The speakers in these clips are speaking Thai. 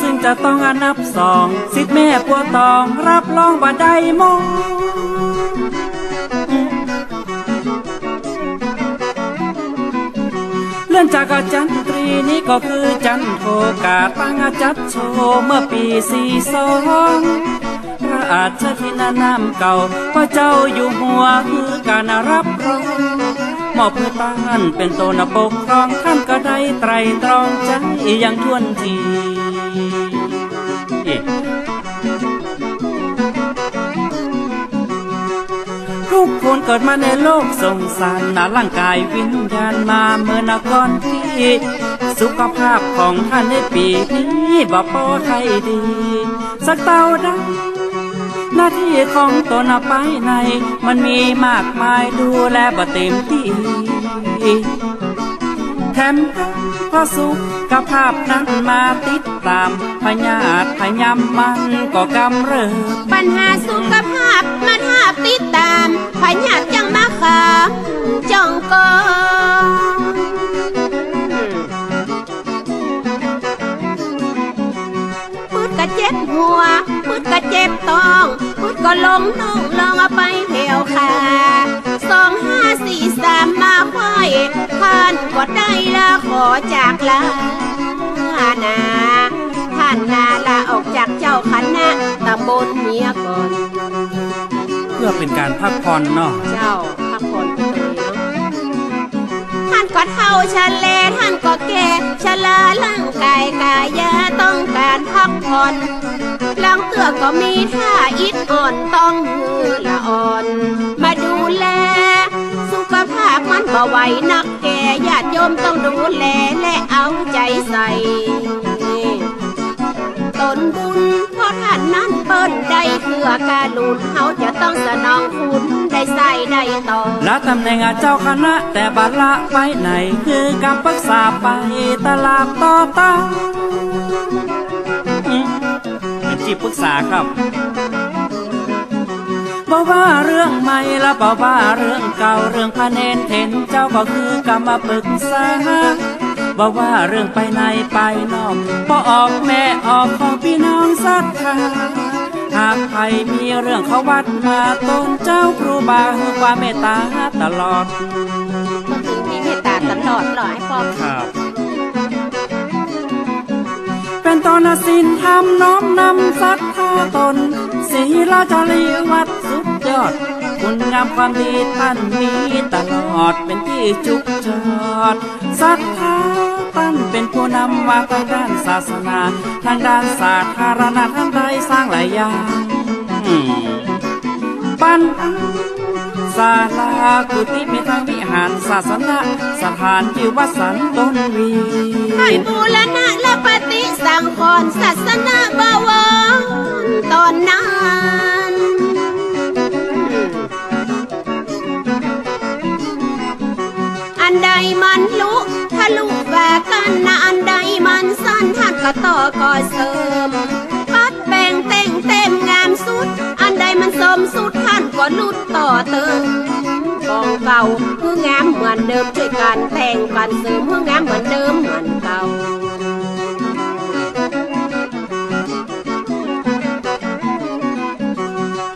ซึ่งจะต้องอนนับสองสิทธิ์แม่ปัวตองรับรองบ่ได้มองเลื่อนจากอาจารย์ตรีนี้ก็คือจันโทกาตั้งอาจัดโชว์เมื่อปีสี่สองพระอาชทินานามเก่าพระเจ้าอยู่หัวคือการรับรองมอบเพื่อต้านเป็นตัวนปกครองท่านก็ได้ไตรตรองใจอย่างทวนที คนเกิดมาในโลกสงสารนาร่างกายวิญญาณมาเมื่อนก่อนที่ สุขภาพของท่านในปีนี้บ่พอใครดี สักเต้าดังหน้าที่ของตนไปใน มันมีมากมายดูแลบ่เต็มที่ แถมเพราะสุขภาพนั้นมาติดตามพญาตพยามมันก็กำเริบปัญหาสุขภาพมาทาบติดตามพญาติยังมาขามจ้องกองพูดกะเจ็บหัวพูดกะเจ็บตองพูดก็ลงนุ่งลองเอาไปแผ่วขา ก็ได้ละขอจากลานาท่านนาลาออกจากเจ้าคณะตำบลเมียก่อน เพื่อเป็นการพักผ่อนเนาะเจ้าพักผ่อนตัวเองเนาะท่านก็เท่าชะเลท่านก็แก่ชะลาร่างกายกายาต้องการพักผ่อนหลังเตือกก็มีท่าอิดอ่อนต้องมือละอ่อน มาดูแลสุขภาพมันบ่ไหวนักแก่ญาติโยมต้องดูแลและเอาใจใส่ตนบุญเพราะท่านนั้นเปิ้นได้เพื่อการลุนเขาจะต้องสนองคุณได้ใส่ได้ต่อและตำแหน่งเจ้าคณะแต่บัตรละไปไหน คือการปรึกษาไปตลาดต่อตาอืมเป็นที่ปรึกษาครับ บอกว่าเรื่องใหม่และบอกว่าเรื่องเก่าเรื่องพระเนนเทนเจ้าก็คือกรรมาปรึกษาบอกว่าเรื่องไปในไปนอกพอออกแม่ออกของพี่น้องศรัทธาหากใครมีเรื่องเขาวัดมาตนเจ้าครูบาคือความเมตตาตลอดก็ถึงมีเมตตาตลอดหลายปอมครับเป็นตนสินธรรมน้อมนำศรัทธาตนศีลจริยวัดสุด ยอด คุณงามความดีท่านมีตลอดเป็นที่จุกจอดศรัทธาท่านเป็นผู้นำมาทางด้านศาสนา ทางด้านสาธารณะท่านได้สร้างหลายอย่างปัญหาศาลากุฏิมีทางวิหารศาสนาสถานที่วัดสันต้นวีให้บูรณะและปฏิสังขรศาสนาบวรตอนนั้น มันลุทะลุแหวกกันนะอันใดมันสั้นท่านก็ต่อก่อเสริมปัดแบ่งแต่งเต็มงามสุด อันใดมันสมสุดท่านก็ลุดต่อเติมกองเก่าเพื่องามเหมือนเดิมช่วยกันแต่งกันเสริมเพื่องามเหมือนเดิมเหมือนเก่า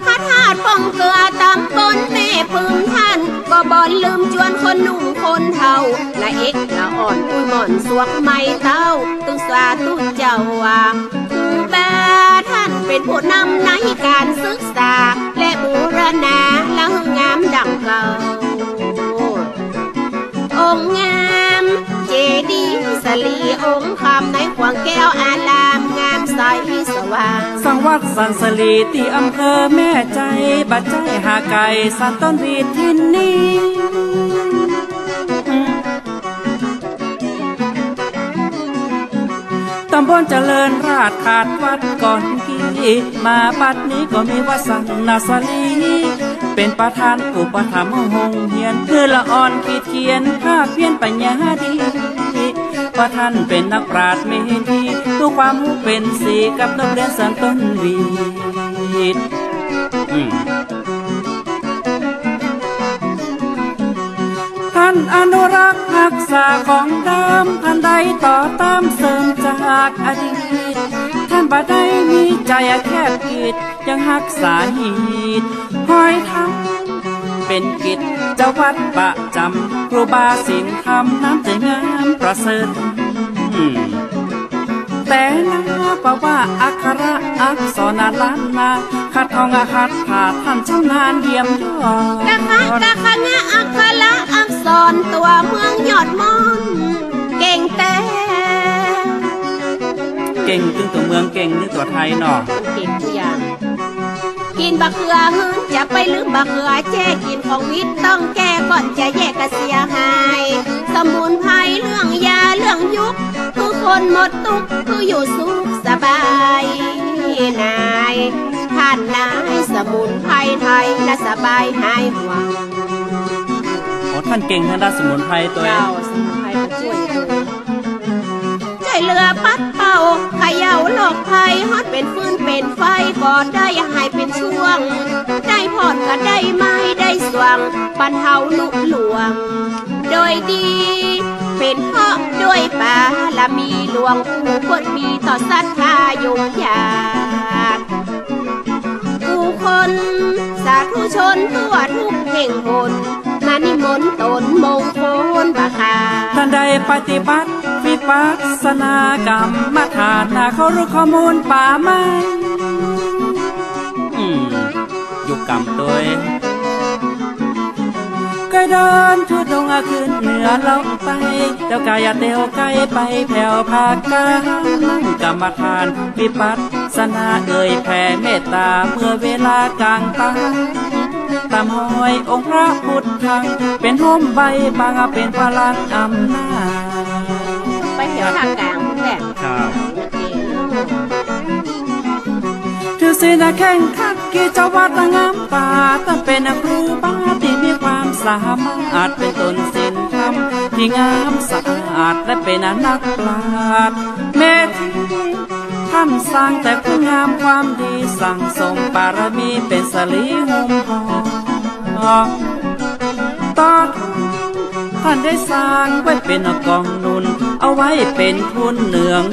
พระธาตุปองเกลือตำบลแม่พึ่งท่าน ก็บ่ลืมจวนคนหนุ่มคนเฒ่าละเอกละอ่อนอุ้ยหม่อนสวกไม่เต้าตุสาตุเจ้าว่าครูบาท่านเป็นผู้นำในการศึกษา และบูรณาและหึงงามดังเก่าองค์งามเจดีย์ สลีองค์คำในขวางแก้วอารามงามใสสว่างสังวัดสันสลีที่อำเภอแม่ใจ บัดใจหาไก่สันต้นวีทินนี้ตำบลเจริญราชขาดวัดก่อนกี้มาบัดนี้ก็มีวัดสันนาสลีเป็นประธานอุปถัมภ์หงเฮียน คือละอ่อนขีดเขียนภาเพี้ยนปัญญาดี เพราะท่านเป็นนักปราชญ์มีดีทุกความรู้เป็นสีกับนักเรียนสันต้นวีดท่านอนุรักษ์รักษาของเดิมท่านใดต่อตามเสริมจากอดีตท่านบ่ได้มีใจแคบกิดยังหักษาหีดหอยทำเป็นกิจ เจ้าวัดประจำครูบาสินคำน้ำใจงามประเสริฐอืมแต่นาปะว่าอักขระอักษรล้านนาขัดทองอาคัดผ่าท่านชำนาญเยี่ยมยอกะคะกะคะงะอักขระอักษรตัวเมืองยอดมอนเก่งแต่เก่งตึงตัวเมืองเก่งตึงตัวไทยเนาะเก่งทุ กอย่างกินบะเขือหืนจะไปลืมบะเขือแจ้กินของวิทย์ต้องแก้ก่อนจะแยกกะเสียหาย สมุนไพรเรื่องยาเรื่องยุคคือคนหมดทุกข์คืออยู่สุขสบายนายท่านนายสมุนไพรไทยน่ะสบายหายห่วงโอ้ท่านเก่งทางด้านสมุนไพรตัวเอเจ้างสมุนไพรมาช่วยดูช่วยเรือปัดเป่า เขย่าโลกภัยฮอดเป็นฟืนเป็นไฟก็ได้หายเป็นช่วง ได้พอดก็ได้ไม้ได้สว่างปันเฮาลุหลวง โดยดี เป็นเพราะด้วยปาละมีหลวงผู้คนมีต่อศรัทธายงยาผู้คนสาธุชนตัวทุกแห่งหนมานิมนต์ตนมงคลบาคาท่านได้ปฏิบัติ ปัสสนากรรมฐานนาเขารู้ข้อมูลป่าไม้อืมอยู่กรรมตัวเองก็เดินทุดงอาขึ้นเหนือลงไปเจ้ากายเตียวไกลไปแผ่วภาคกลางนั่งกรรมฐานวิปัสสนาเอ่ยแผ่เมตตาเมื่อเวลากลางตาตามหอยองค์พระพุทธังเป็นห่มใบบางเป็นพลังอำนาจ ไปแถวทางกลางพุ่นแหละครับโอเคเนะถือศีลแข่งขันกิจวัตรงามตาตั้งเป็นครูบาที่มีความสามารถเป็นตนศีลธรรมที่งามสะอาดและเป็นนักปราชญ์เมธีท่านสร้างแต่คุณงามความดีสั่งสมปารมีเป็นสลีหุมหอต่อท่านได้สร้างไว้เป็นกองนุน เอาไว้เป็นทุนเหนือง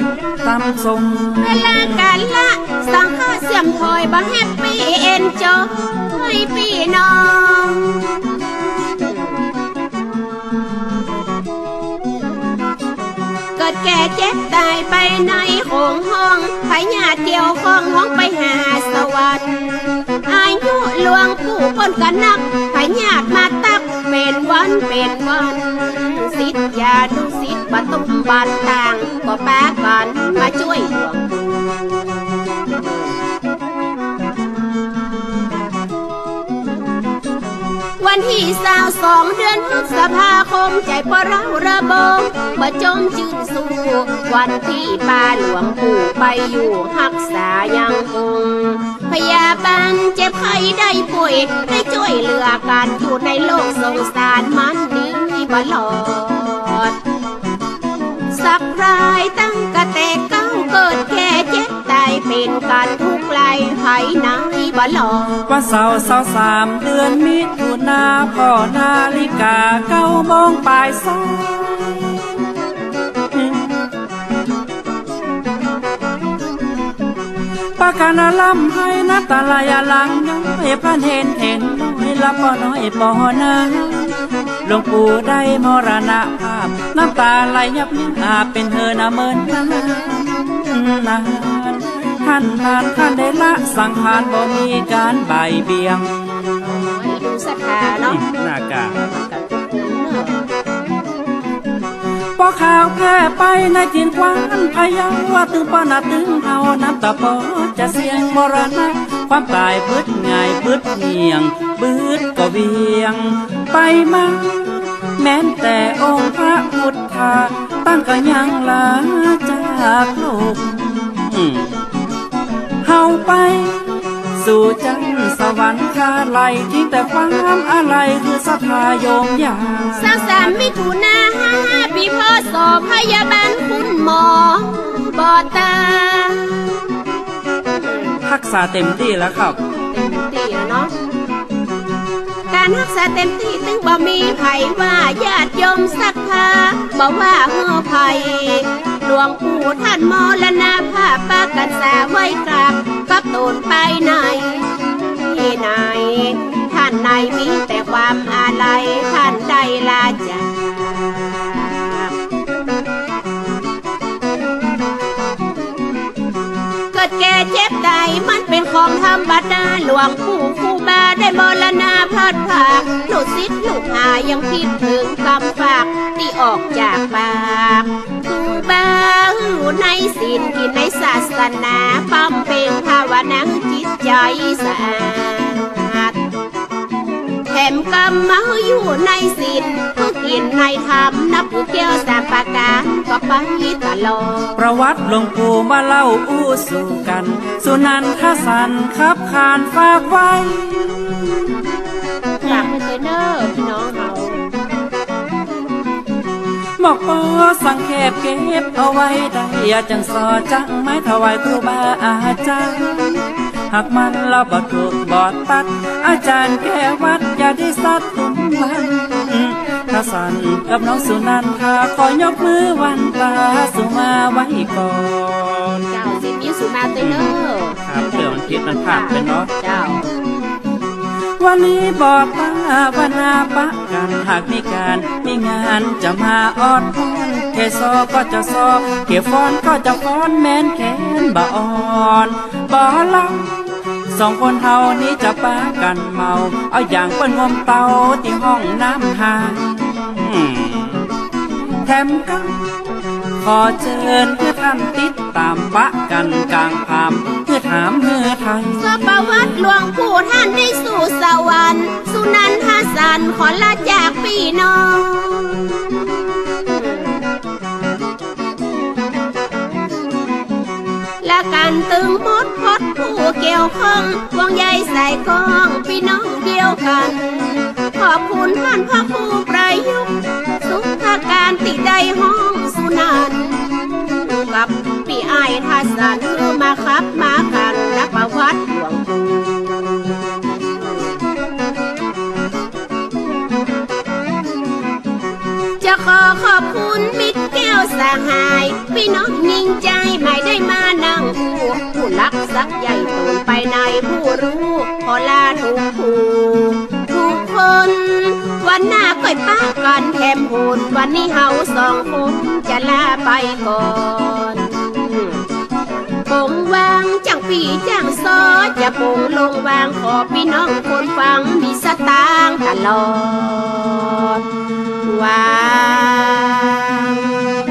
ตามทรงเวลาการละสังฆาเสียมถอยบ่แฮปปี้เอ็นจอยพี่น้องเกิดแก่เจ็บตายไปในโขงห้องพญาติเดียวข้องห้องไปหาสวรรค์อายุหลวงผู้คนกันนักพญาติมาตักเป็นวันเป็นวันสิทธยานุส ทธิ์บตุมบันต่างก็แปะกันมาช่วยหลวงวันที่สาวสองเดือนพฤษภาคมใจปเราระบงมาจมจืนสู่วันที่ป้าหลวงปู่ไปอยู่รักษายังคงพยาบาลเจ็บไข้ได้ป่วยได้ช่วยเหลือกันอยู่ในโลกสงสารมันนี้ตลอด สักรายตั้งกระแต่เก้าเกิดแค่เจ็บตายเป็นการทุกข์ไล่ไผไหนบ่หลอวันเสาร์เสาร์สามเดือนมิถุนาพ่อนาฬิกาเก้าโมงปลายสายปากานาลำให้นัตตาลายาลังน้อยพระเห็นเห็นน้อยละปอน้อยปอนา ลวงปู่ได้มรณภาพ น้ำตาไหลยับยับอาเป็นเธอนาเมินนานนานท่านทานท่านได้ละสังขารบ่มีการบ่ายเบียงให้ดูศรัทธาเนาะหน้ากากกันทุกคนเนอะปอข่าวแพร่ไปในทินกวานพะเยาว่าตึงปอนาตึงเฮาน้ำตาปอจะเสียงมรณะ ความตายพืดง่ายพืดเหียงบืดก็เวียง ไปมาแม้นแต่องค์พระพุทธาตั้งก็ยังลาจากโลกเฮาไป สู่จันทร์สวรรค์คาไหลทิ้งแต่ความอะไรคือศรัทธาโยมยาสาวสามมิถุนาห้าปีพศพยาบาลคุณหมอบอตา รักษาเต็มที่แล้วครับ เต็มที่แล้วเนาะการรักษาเต็มที่ตึงบ่มีไผว่าญาติโยมศรัทธาบ่ว่าเฮือไผหลวงปู่ท่านมรณภาพปากันสาไว้กลับกับตนไปไหนที่ไหน ท่านในมีแต่ความอาลัยท่านใดลาจาก ของธรรมดาหลวงปู่ครูบาได้มรณาพัดผากลูกศิษย์ลูกหายังคิดถึงคำฝากที่ออกจากปากครูบาหูในศีลกินในศาสนาปั้มเป็นภาวนาจิตใจสะอาดแถมกำเมาอยู่ในศีล ผู้กินในธรรมนับผู้เกี่ยวสามประการก็ไปตลอดประวัติหลวงปู่มาเล่าอู้สู่กัน สุนันทสันครับขานฝากไว้ฝากไปเลยเนอพี่น้องเฮาบอกปอสังเขปเก็บเอาไว้ได้อย่าจังสอจังไม้ถวายครูบาอาจารย์หากมันเราบ่ถูกบอดตัด อาจารย์แก้วัดอย่าได้สัตว์ตุมวันถ้า สันกับน้องสุนันทาขอยกมือวันตาสุมาไว้ก่อนเจ้าสิมีสุนาเตยเนอครับเรื่องมันคิดมันผ่านไปเนาะเจ้าวันนี้บอกตาวันนาปะกันหากมีการมีงานจะมาออดพอนเคซอก็จะซอเกฟอนก็จะฟ้อนแมนแขนบ่อ่อนบ่เล่าสองคนเฮานี้จะปากันเมา เอาอย่างเปิ้นงมเตาที่ห้องน้ำหางอืม แถมกันขอเชิญเพื่อท่านติดตามปะกันกลางพามเพื่อถามเพื่อไทยสประวัติหลวงปู่ท่านได้สู่สวรรค์ สุนันทสันขอลาจากพี่น้องและการตึงมดพดผู้เกี่ยวข้องวงใยใส่กองพี่น้องเดียวกัน ขอบคุณท่านพระครูประยุกต์สุขการติได้ห้องสุนันกับพี่ไอ้ายทัสันมาครับมากันนักประวัติหลวงปู่จะขอขอบคุณมิตรแก้วสหาย พี่น้องยิงใจไม่ได้มานั่งผู้ผู้รักสักใหญ่ตูนไปในผู้รู้ขอลาทุกผู้ นวันหน้าก่อยป้ากันแถมหูนวันนี้เฮาสองคนจะลาไปก่อนปงวางจังปีจังซอจะปงลงวางขอพี่น้องคนฟังมีสตางตลอดวาง